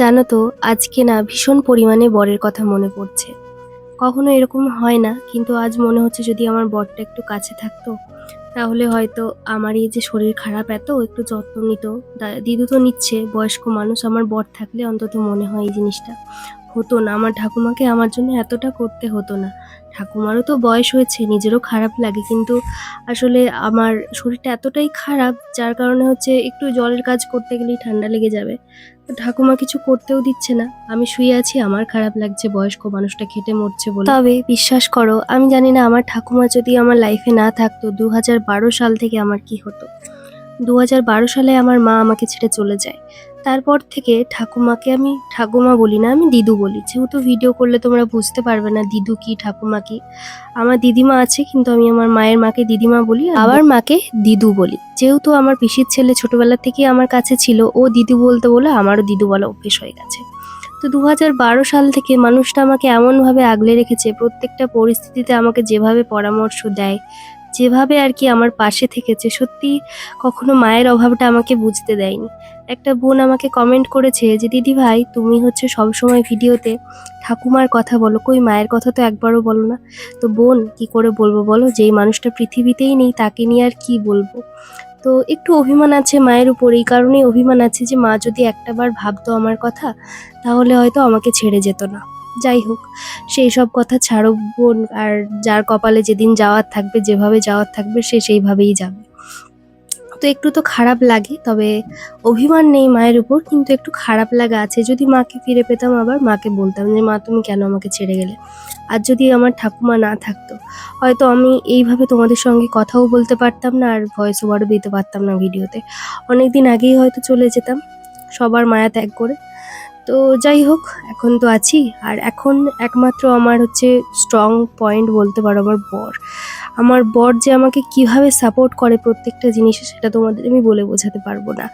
জানো তো, আজকে না ভীষণ পরিমাণে বরের কথা মনে পড়ছে। কখনো এরকম হয় না, কিন্তু আজ মনে হচ্ছে যদি আমার বরটা একটু কাছে থাকতো, তাহলে হয়তো আমার এই যে শরীর খারাপ এত, একটু যত্ন নিত। দিদু তো নিচ্ছে, বয়স্ক মানুষ, আমার বর থাকলে অন্তত মনে হয় এই জিনিসটা। হতো না। আমার ঠাকুমাকে আমার জন্য এতটা করতে হতো না। ঠাকুমারও তো বয়স হয়েছে, নিজেরও খারাপ লাগে। কিন্তু আসলে আমার শরীরটা এতটাই খারাপ, যার কারণে হচ্ছে একটু জলের কাজ করতে গেলেই ঠান্ডা লেগে যাবে। তো ঠাকুমা কিছু করতেও দিচ্ছে না। আমি শুয়ে আছি, আমার খারাপ লাগছে, বয়স্ক মানুষটা খেটে মরছে বলে। তবে বিশ্বাস করো, আমি জানি না আমার ঠাকুমা যদি আমার লাইফে না থাকতো দু হাজার বারো সাল থেকে আমার কি হতো। দু হাজার বারো সালে আমার মা আমাকে ছেড়ে চলে যায়। তারপর থেকে ঠাকুমাকে আমি ঠাকুমা বলি না, আমি দিদু বলি। যেহেতু ভিডিও করলে তোমরা বুঝতে পারবে না দিদু কি, ঠাকুমা কি। আমার দিদিমা আছে, কিন্তু আমি আমার মায়ের মাকে দিদিমা বলি, আবার মাকে দিদু বলি। যেহেতু আমার পিসির ছেলে ছোটবেলা থেকে আমার কাছে ছিল, ও দিদু বলতে বলে আমারও দিদু বলা অভ্যেস হয়ে গেছে। তো দু হাজার বারো সাল থেকে মানুষটা আমাকে এমনভাবে আগলে রেখেছে, প্রত্যেকটা পরিস্থিতিতে আমাকে যেভাবে পরামর্শ দেয় যেভাবে আর কি আমার পাশে থেকেছে, সত্যি কখনো মায়ের অভাবটা আমাকে বুঝতে দেয়নি। একটা বোন আমাকে কমেন্ট করেছে যে, দিদি ভাই, তুমি হচ্ছে সবসময় ভিডিওতে ঠাকুমার কথা বলো, কই মায়ের কথা তো একবারও বলো না। তো বোন, কি করে বলব বলো? যেই মানুষটা পৃথিবীতেই নেই, তাকে নিয়ে আর কি বলব? তো একটু অভিমান আছে মায়ের উপর, এই কারণেই অভিমান আছে যে, মা যদি একটাবার ভাবতো আমার কথা, তাহলে হয়তো আমাকে ছেড়ে যেত না। যাই হোক, সেই সব কথা ছাড়ো বোন, আর যার কপালে যেদিন যাওয়ার থাকবে, যেভাবে যাওয়ার থাকবে, সে সেইভাবেই যাবে। তো একটু তো খারাপ লাগে, তবে অভিমান নেই মায়ের উপর, কিন্তু একটু খারাপ লাগা আছে। যদি মাকে ফিরে পেতাম আবার, মাকে বলতাম যে, মা, তুমি কেন আমাকে ছেড়ে গেলে? আর যদি আমার ঠাকুমা না থাকতো, হয়তো আমি এইভাবে তোমাদের সঙ্গে কথাও বলতে পারতাম না, আর ভয়েস ওভারও দিতে পারতাম না ভিডিওতে। অনেক দিন আগেই হয়তো চলে যেতাম, সবার মায়া ত্যাগ করে। তো যাই হোক, এখন তো আছি। আর এখন একমাত্র আমার হচ্ছে স্ট্রং পয়েন্ট বলতে পারো আমার বর। আমার বর যে আমাকে কীভাবে সাপোর্ট করে প্রত্যেকটা জিনিসে সেটা তোমাদের আমি বলে বোঝাতে পারব না।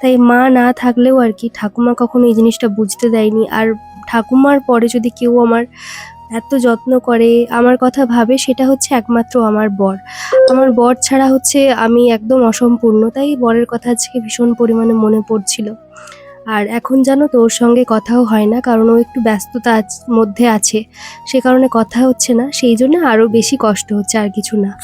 তাই মা না থাকলেও আর কি ঠাকুমা কখনো এই জিনিসটা বুঝতে দেয়নি। আর ঠাকুমার পরে যদি কেউ আমার এত যত্ন করে, আমার কথা ভাবে, সেটা হচ্ছে একমাত্র আমার বর। আমার বর ছাড়া হচ্ছে আমি একদম অসম্পূর্ণ। তাই বরের কথা আজকে ভীষণ পরিমাণে মনে পড়ছিল। আর এখন যেন তো ওর সঙ্গে কথাও হয় না, কারণ ও একটু ব্যস্ততার মধ্যে আছে। সে কারণে কথা হচ্ছে না, সেই জন্য আরও বেশি কষ্ট হচ্ছে আর কিছু না।